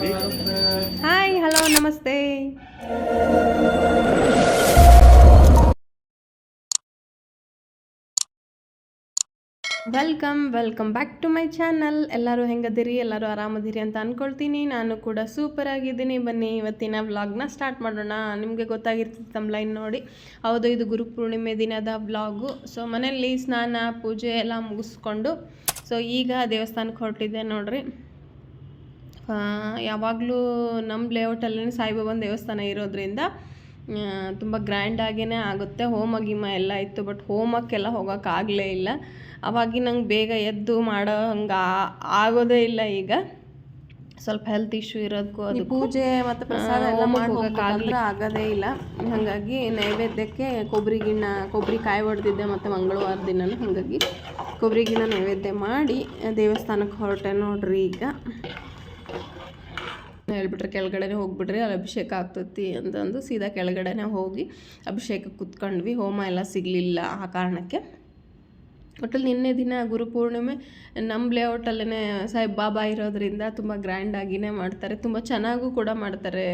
Hi hello ನಮಸ್ತೆ welcome welcome back to my channel ಎಲ್ಲರೂ ಹೆಂಗದಿರಿ? ಎಲ್ಲರೂ ಆರಾಮದಿರಿ ಅಂತ ಅಂದ್ಕೊಳ್ತೀನಿ ನಾನು ಕೂಡ ಸೂಪರ್ ಆಗಿದ್ದೀನಿ. ಬನ್ನಿ, ಇವತ್ತಿನ ವ್ಲಾಗ್ನ ಸ್ಟಾರ್ಟ್ ಮಾಡೋಣ. ನಿಮಗೆ ಗೊತ್ತಾಗಿರ್ತದೆ ನಮ್ಮ ಲೈನ್ ನೋಡಿ. ಹೌದು, ಇದು ಗುರು ಪೂರ್ಣಿಮೆ ದಿನದ ವ್ಲಾಗು ಸೊ ಮನೆಯಲ್ಲಿ ಸ್ನಾನ, ಪೂಜೆ ಎಲ್ಲ ಮುಗಿಸ್ಕೊಂಡು ಸೊ ಈಗ ದೇವಸ್ಥಾನಕ್ಕೆ ಹೊರಟಿದ್ದೆ ನೋಡ್ರಿ. ಯಾವಾಗಲೂ ನಮ್ಮ ಲೇಔಟಲ್ಲೇ ಸಾಯಿಬಾಬನ ದೇವಸ್ಥಾನ ಇರೋದ್ರಿಂದ ತುಂಬ ಗ್ರ್ಯಾಂಡಾಗೇ ಆಗುತ್ತೆ. ಹೋಮ ಗೀಮ ಎಲ್ಲ ಇತ್ತು ಬಟ್ ಹೋಮಕ್ಕೆಲ್ಲ ಹೋಗೋಕ್ಕಾಗಲೇ ಇಲ್ಲ. ಅವಾಗಿ ನಂಗೆ ಬೇಗ ಎದ್ದು ಮಾಡೋ ಹಂಗೆ ಆಗೋದೇ ಇಲ್ಲ ಈಗ. ಸ್ವಲ್ಪ ಹೆಲ್ತ್ ಇಶ್ಯೂ ಇರೋದಕ್ಕೂ ಅದು ಪೂಜೆ ಮತ್ತು ಪ್ರಸಾದ ಎಲ್ಲ ಮಾಡೋಕ್ಕಾಗಲ್ಲ ಆಗೋದೇ ಇಲ್ಲ. ಹಾಗಾಗಿ ನೈವೇದ್ಯಕ್ಕೆ ಕೊಬ್ಬರಿ ಗಿಣ್ಣ ಕೊಬ್ಬರಿ ಕಾಯಿ ಹೊಡೆದಿದ್ದೆ ಮತ್ತು ಮಂಗಳವಾರ ದಿನನೂ ಹಾಗಾಗಿ ಕೊಬ್ಬರಿ ಗಿಣ್ಣ ನೈವೇದ್ಯ ಮಾಡಿ ದೇವಸ್ಥಾನಕ್ಕೆ ಹೊರಟೆ ನೋಡ್ರಿ ಈಗ. ಹೇಳ್ಬಿಟ್ರೆ ಕೆಳಗಡೆನೆ ಹೋಗ್ಬಿಡ್ರಿ, ಅಲ್ಲಿ ಅಭಿಷೇಕ ಆಗ್ತತಿ ಅಂತಂದು ಸೀದಾ ಕೆಳಗಡೆನೆ ಹೋಗಿ ಅಭಿಷೇಕ ಕುತ್ಕೊಂಡ್ವಿ. ಹೋಮ ಎಲ್ಲ ಸಿಗಲಿಲ್ಲ ಆ ಕಾರಣಕ್ಕೆ. ಒಟ್ಟಲ್ಲಿ ನಿನ್ನೆ ದಿನ ಗುರುಪೂರ್ಣಿಮೆ ನಮ್ಮ ಲೇಔಟಲ್ಲೇ ಸಾಹೇಬ್ ಬಾಬಾ ಇರೋದ್ರಿಂದ ತುಂಬ ಗ್ರ್ಯಾಂಡಾಗಿಯೇ ಮಾಡ್ತಾರೆ. ತುಂಬ ಚೆನ್ನಾಗೂ ಕೂಡ ಮಾಡ್ತಾರೆ.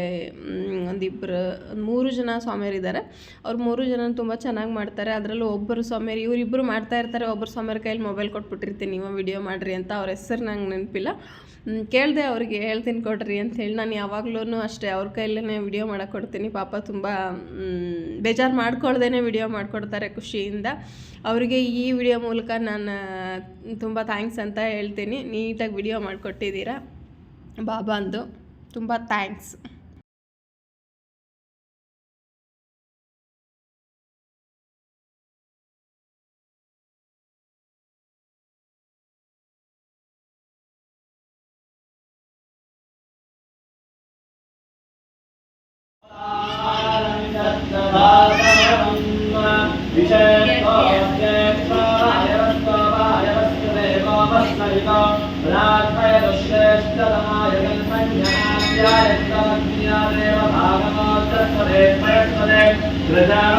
ಒಂದಿಬ್ಬರು ಮೂರು ಜನ ಸ್ವಾಮಿಯರಿದ್ದಾರೆ. ಅವ್ರು ಮೂರು ಜನ ತುಂಬ ಚೆನ್ನಾಗಿ ಮಾಡ್ತಾರೆ. ಅದರಲ್ಲೂ ಒಬ್ಬರು ಸ್ವಾಮಿಯರು ಇವರಿಬ್ಬರು ಮಾಡ್ತಾ ಇರ್ತಾರೆ. ಒಬ್ಬರು ಸ್ವಾಮಿಯರ ಕೈಯಲ್ಲಿ ಮೊಬೈಲ್ ಕೊಟ್ಬಿಟ್ಟಿರ್ತೀನಿ, ನೀವು ವಿಡಿಯೋ ಮಾಡಿರಿ ಅಂತ ಅವ್ರ ಹೆಸರು ನಂಗೆ ನೆನಪಿಲ್ಲ. ಕೇಳಿದೆ ಅವ್ರಿಗೆ, ಹೇಳ್ತೀನಿ ಕೊಡ್ರಿ ಅಂತ ಹೇಳಿ ನಾನು ಯಾವಾಗಲೂ ಅಷ್ಟೇ ಅವ್ರ ಕೈಯಲ್ಲೇ ವಿಡಿಯೋ ಮಾಡಕ್ಕೆ ಕೊಡ್ತೀನಿ. ಪಾಪ ತುಂಬ ಬೇಜಾರು ಮಾಡ್ಕೊಳ್ದೇ ವಿಡಿಯೋ ಮಾಡಿಕೊಡ್ತಾರೆ ಖುಷಿಯಿಂದ. ಅವರಿಗೆ ಈ ವಿಡಿಯೋ ಮೂಲಕ ನಾನು ತುಂಬ ಥ್ಯಾಂಕ್ಸ್ ಅಂತ ಹೇಳ್ತೀನಿ. ನೀಟಾಗಿ ವಿಡಿಯೋ ಮಾಡಿಕೊಟ್ಟಿದ್ದೀರಾ? ಬಾಬಾ ಅಂದು. ತುಂಬ ಥ್ಯಾಂಕ್ಸ್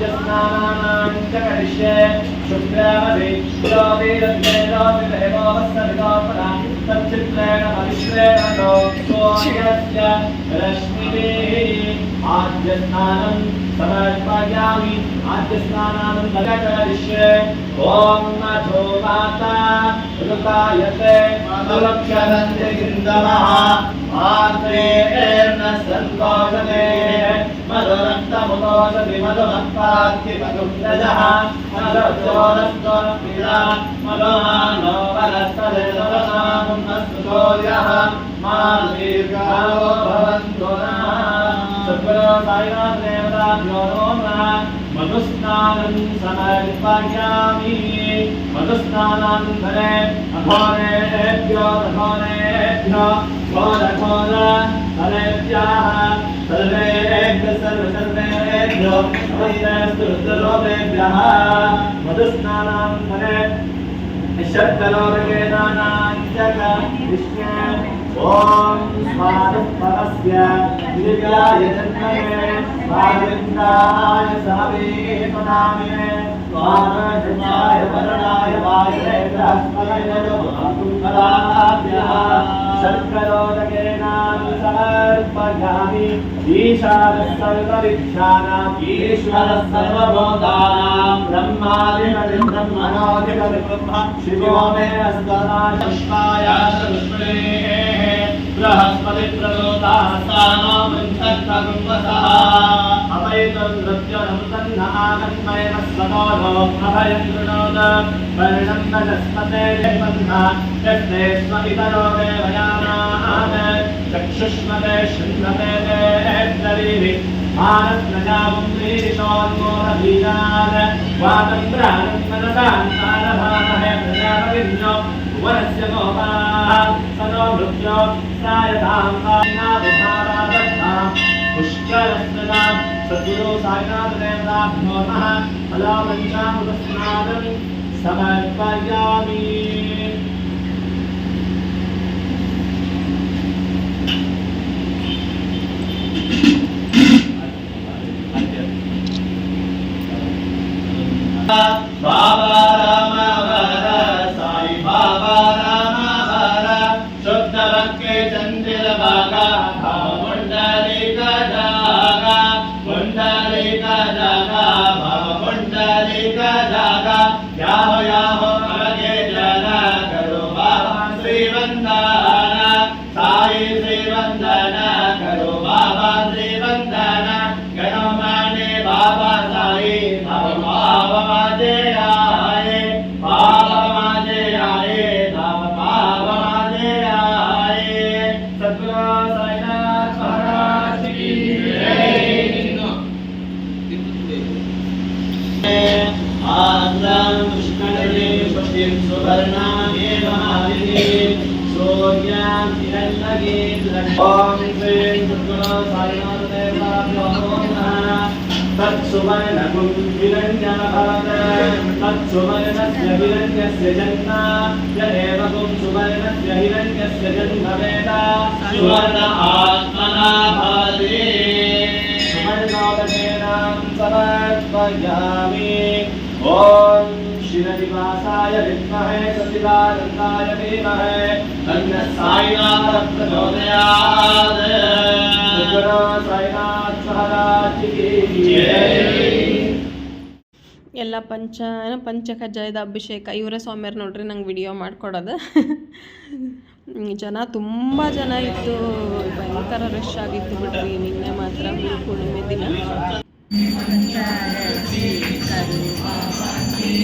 च करिष्ये शुक्रावधि ज्योतिरद्वैतोऽपिदेवोऽवस्तविदोपदा तच्चित्रेण हविश्रेण लोकोऽयस्य रश्मिभिः आद्यस्नानं समर्पयामि आद्यस्नानानं करिष्ये ॐ नथो माता ऋतायते मधुरक्षरन्ते गिन्दवः आत्रेण सन्तोषते मधुरक्तमुदोषति मधुमत्पार्ति मधुव्रजः मधुर्जोरस्तोर्पिता मधुमानो वनस्तदेवनामुन्नस्तुतोर्यः माल्दीर्घावो भवन्तु नः सद्गुरो साईनाथ देवताभ्यो नमः मधुस्नानं समर्पयामि मधुस्नानान्तरे अघोरेभ्यो अघोरेभ्यो घोर घोर फलेभ्यः सर्वेभ्यः सर्व सर्वेभ्यो नमस्तेऽस्तु रुद्रलोकेभ्यः मधुस्नानान्तरे शब्दलोकेनानाञ्चक विष्णे ॐ स्वादुपरस्य दिव्याय जन्मये स्वादिन्दाय सवेतनामे स्वानजनाय वरणाय वायवे बृहस्पतयजोऽकुङ्कलाभ्यः शर्करोदकेनां सर्वलोकगेनार्पयामि ईशानः सर्वविक्षानाम् ईश्वरः सर्वभूतानां ब्रह्मादिपति शिवो मे स्तनाशस्ताया सृष्टेः బృహస్పతి ప్రలోదాస్తానో పృంచత్రగుంవసః అభయతం నృత్యనుసన్నాగన్మయన స్వమోరో అభయం శృణోద వర్ణం బృహస్పతే జన్మన్నా యస్తే స్వ ఇతరో దేవయానాః చక్షుష్మతే శృంగతే దేహేంద్రీరి భారత్ ప్రజావం వీరిషోన్మోహ బీజాన వాతం ప్రజాపతిర్యో వరస్య మోహా సనో మృత్యో कायिनाविधारादत्तां पुष्करस्मदां सद्गुरो सायनाथदेवताभ्यो नमः फलापञ्चामृतस्नादं समर्पयामि ಬಾಬಾ ॐ श्रीं सद्गुरू साईनाथ देवाभ्यो नमः तत्सुवर्णकुं हिरण्यमभवत तत्सुवर्णस्य हिरण्यस्य जन्म यदेव कुं सुवर्णस्य हिरण्यस्य जन्म वेद सुवर्ण आत्मना भवति सुवर्णोदकेनां समर्पयामि ॐ शिरनिवासाय विद्महे सचिदानन्दाय धीमहि तन्नः साईनाथ प्रचोदयात् सद्गुरो साईनाथ महाराज की जय ಎಲ್ಲ ಪಂಚ ಏನೋ ಪಂಚಕಜ್ಜಾಯದ ಅಭಿಷೇಕ ಇವರೇ ಸ್ವಾಮಿಯವ್ರು ನೋಡ್ರಿ ನಂಗೆ ವಿಡಿಯೋ ಮಾಡಿಕೊಡೋದು ಜನ ತುಂಬ ಜನ ಇತ್ತು ಭಯಂಕರ ರಶ್ ಆಗಿತ್ತು ಬಿಡ್ರಿ ನಿನ್ನೆ ಮಾತ್ರ ಗುರು ಪೂರ್ಣಿಮೆ ದಿನ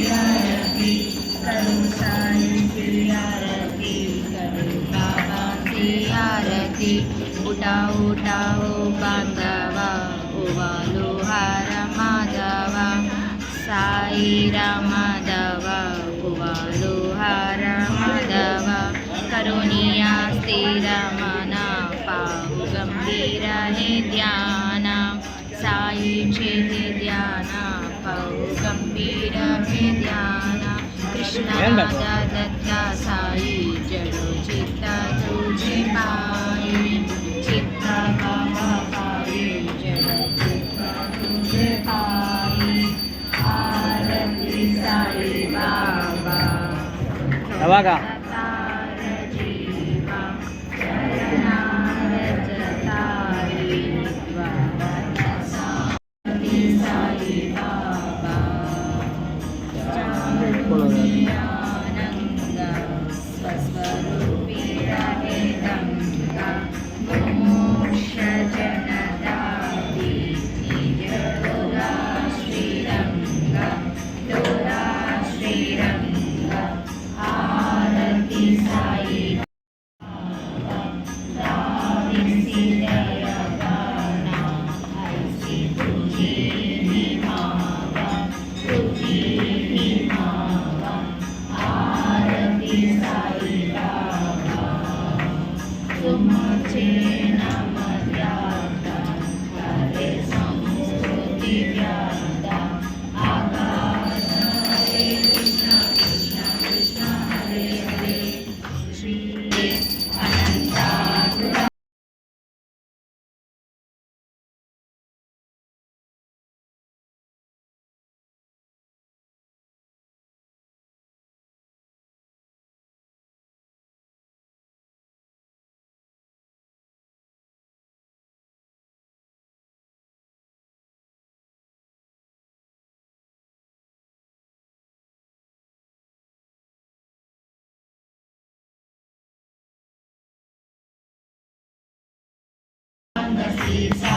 रथि कडु साई पियारथि करु उटाउटा बान्धवा कुवालोहर माधव सायि रमाधव कुवा लोहर माधव करुण्या रमना पा गम्भीर हे ध्याना। गंभीर हे ध्यान दत्ता साई जडो चित्ता तुझे पायी चित्ता बाबा पायी जडो चित्ता तुझे पायी आरती साई बाबा Amen. Pizza.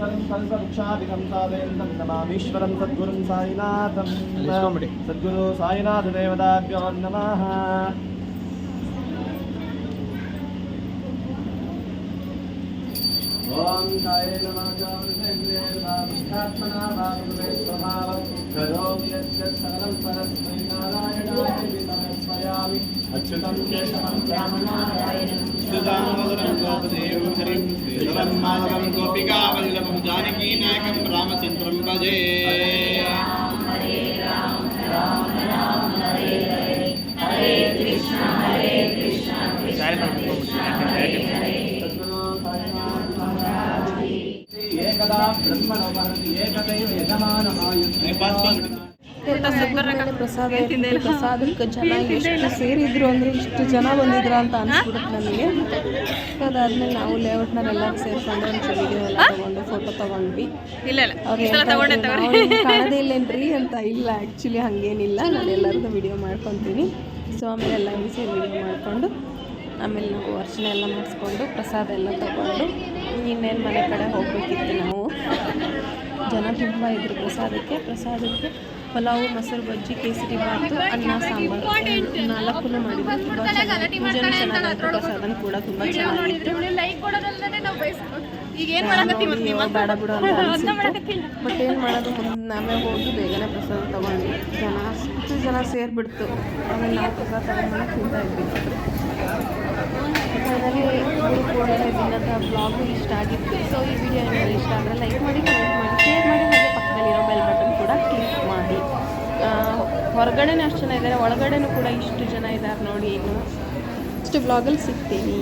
नारदसूर्याः सावेन्दं नमामीश्वरं सद्गुरुं साईनाथं सद्गुरु साईनाथदेवताभ्यो नमः ॐ साय नमः चामृतेन्द्रियेर्वात्मना वागुमे स्वभावं करोमि यच्चत् सकलं परस्मै नारायणाय समर्पयामि अच्युतं केशवं गोपिकावल्लभं जानकीनायकं रामचन्द्रं भजे एकदा ब्रह्मणो वहति एकदैव यजमानमायुः ಪ್ರಸಾದ. ಪ್ರಸಾದಕ್ಕೆ ಜನ ಎಷ್ಟು ಸೇರಿದ್ರು ಅಂದರೆ ಇಷ್ಟು ಜನ ಬಂದಿದ್ರು ಅಂತ ಅನ್ಸ್ಬಿಡುತ್ತೆ ನನಗೆ ಅದಾದ್ಮೇಲೆ ನಾವು ಲೇಔಟ್ನವರೆಲ್ಲರೂ ಸೇರ್ಕೊಂಡು ಒಂದು ವಿಡಿಯೋ ಎಲ್ಲ ತಗೊಂಡು ಫೋಟೋ ತಗೊಂಡ್ವಿ. ಕಾಣದೇ ಇಲ್ಲೇನ್ರಿ ಅಂತ. ಇಲ್ಲ ಆ್ಯಕ್ಚುಲಿ ಹಾಗೇನಿಲ್ಲ. ನಾನು ಎಲ್ಲರಿಗೂ ವಿಡಿಯೋ ಮಾಡ್ಕೊತೀನಿ. ಸೊ ಆಮೇಲೆ ಎಲ್ಲ ಸೇರಿ ವಿಡಿಯೋ ಮಾಡಿಕೊಂಡು ಆಮೇಲೆ ನಾವು ಅರ್ಚನೆ ಎಲ್ಲ ಮಾಡಿಸ್ಕೊಂಡು ಪ್ರಸಾದ ಎಲ್ಲ ತಗೊಂಡು ಇನ್ನೇನು ಮನೆ ಕಡೆ ಹೋಗಬೇಕಿತ್ತು ನಾವು. ಜನ ತುಂಬ ಇದ್ರು ಪ್ರಸಾದಕ್ಕೆ. ಪ್ರಸಾದಕ್ಕೆ ಪಲಾವು ಮೊಸರು ಬಜ್ಜಿ ಕೇಸರಿ ಬಾತು ಅನ್ನ ಸಾಂಬಾರು. ನಾಲ್ಕು ಮಾಡಿದ್ರು ತುಂಬ ಚೆನ್ನಾಗಿ. ಪೂಜೆನೂ ಚೆನ್ನಾಗಾಯ್ತು ಪ್ರಸಾದನ ಕೂಡ ತುಂಬ ಚೆನ್ನಾಗಿತ್ತು ಬೇಡ ಬಿಡು ಬಟ್ ಏನು ಮಾಡೋದು? ಮುಂದೆ ನಾವೇ ಹೋಗಿ ಬೇಗನೆ ಪ್ರಸಾದ ತಗೊಂಡ್ವಿ. ಜನ ಅಷ್ಟು ಜನ ಸೇರಿಬಿಡ್ತು. ಆಮೇಲೆ ನಾವು ಪ್ರಸಾದ ತಗೊಂಡು ತಿಂತಾ ಇದ್ವಿ. ಫೈನಲಿ ಕೂಡ ದಿನದ ಬ್ಲಾಗು ಇಷ್ಟ ಆಗಿತ್ತು. ಸೊ ಈ ವಿಡಿಯೋ ನಿಮಗೆ ಇಷ್ಟ ಆದರೆ ಲೈಕ್ ಮಾಡಿ ಕಮೆಂಟ್ ಮಾಡಿ ಶೇರ್ ಮಾಡಿ ಹಾಗೆ ಪಕ್ಕದಲ್ಲಿರೋ ಬೆಲ್ ಬಟನ್ ಕೂಡ ಕ್ಲಿಕ್ ಮಾಡಿ. ಹೊರಗಡೆನೇ ಅಷ್ಟು ಜನ ಇದ್ದಾರೆ ಒಳಗಡೆನೂ ಕೂಡ ಇಷ್ಟು ಜನ ಇದ್ದಾರೆ ನೋಡಿ ಇನ್ನು. ಇಷ್ಟು ಬ್ಲಾಗಲ್ಲಿ ಸಿಗ್ತೀನಿ.